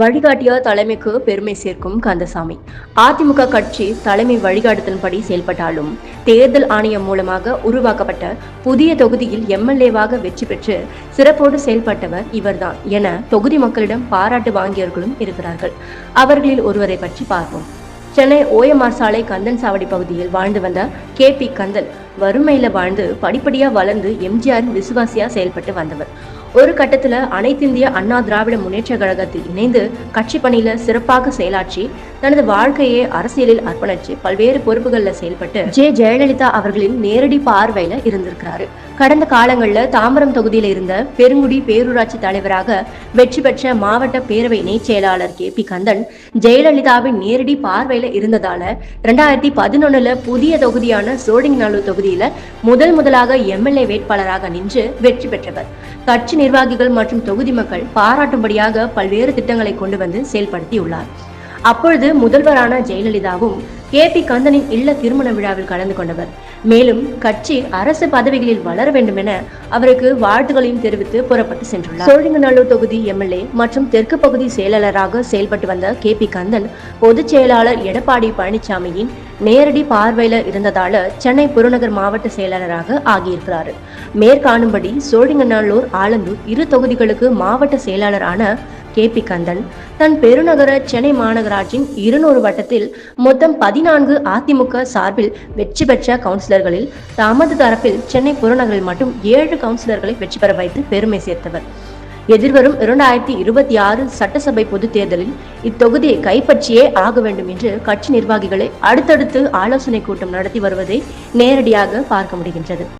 வழிகாட்டியா தலைமைக்கு பெருமை சேர்க்கும் கந்தசாமி. அதிமுக கட்சி தலைமை வழிகாட்டுதலின்படி செயல்பட்டாலும் தேர்தல் ஆணையம் மூலமாக உருவாக்கப்பட்ட புதிய தொகுதியில் எம்எல்ஏவாக வெற்றி பெற்று சிறப்போடு செயல்பட்டவர் இவர்தான் என தொகுதி மக்களிடம் பாராட்டு வாங்கியவர்களும் இருக்கிறார்கள். அவர்களில் ஒருவரை பற்றி பார்ப்போம். சென்னை ஓஎம்ஆர் சாலை கந்தன் சாவடி பகுதியில் வாழ்ந்து வந்த கே பி கந்தன் வறுமையில வாழ்ந்து படிப்படியா வளர்ந்து எம்ஜிஆரின் விசுவாசியா செயல்பட்டு வந்தவர். ஒரு கட்டத்துல அனைத்திந்திய அண்ணா திராவிட முன்னேற்ற கழகத்தில் இணைந்து கட்சி பணியில சிறப்பாக செயலாற்றி தனது வாழ்க்கையை அரசியலில் அர்ப்பணிச்சு பல்வேறு பொறுப்புகளில் செயல்பட்டு ஜே. ஜெயலலிதா அவர்களின் நேரடி பார்வையில இருந்திருக்கிறாரு. கடந்த காலங்கள்ல தாம்பரம் தொகுதியில இருந்த பெருங்குடி பேரூராட்சி தலைவராக வெற்றி பெற்ற மாவட்ட பேரவை இணைச் செயலாளர் கே. பி. கந்தன் ஜெயலலிதாவின் நேரடி பார்வையில இருந்ததால ரெண்டாயிரத்தி பதினொன்னுல புதிய தொகுதியான சோழிங்கநல்லூர் தொகுதியில முதல் முதலாக எம்எல்ஏ வேட்பாளராக நின்று வெற்றி பெற்றவர். கட்சி நிர்வாகிகள் மற்றும் தொகுதி மக்கள் பாராட்டும்படியாக பல்வேறு திட்டங்களை கொண்டு வந்து செயல்படுத்தியுள்ளார். அப்பொழுது முதல்வரான ஜெயலலிதாவும் கே பி கந்தனின் இல்ல திருமண விழாவில் கலந்து கொண்டவர். மேலும் கட்சி அரசு பதவிகளில் வளர வேண்டும் என அவருக்கு வாழ்த்துகளையும் தெரிவித்து புறப்பட்டு சென்றுள்ளார். சோழிங்கநல்லூர் தொகுதி எம்எல்ஏ மற்றும் தெற்கு பகுதி செயலாளராக செயல்பட்டு வந்த கே பி கந்தன் பொதுச் செயலாளர் எடப்பாடி பழனிசாமியின் நேரடி பார்வையில இருந்ததால சென்னை புறநகர் மாவட்ட செயலாளராக ஆகியிருக்கிறார். மேற்காணும்படி சோழிங்கநல்லூர் ஆலந்தூர் இரு தொகுதிகளுக்கு மாவட்ட செயலாளரான கே பி கந்தன் தன் பெருநகர சென்னை மாநகராட்சியின் இருநூறு வட்டத்தில் மொத்தம் பதினான்கு அதிமுக சார்பில் வெற்றி பெற்ற கவுன்சிலர்களில் தமது தரப்பில் சென்னை புறநகரில் மட்டும் ஏழு கவுன்சிலர்களை வெற்றி பெற வைத்து பெருமை சேர்த்தவர். எதிர்வரும் இரண்டாயிரத்தி இருபத்தி ஆறு சட்டசபை பொதுத் தேர்தலில் இத்தொகுதியை கைப்பற்றியே ஆக வேண்டும் என்று கட்சி நிர்வாகிகளை அடுத்தடுத்து ஆலோசனை கூட்டம் நடத்தி வருவதை நேரடியாக பார்க்க முடிகின்றது.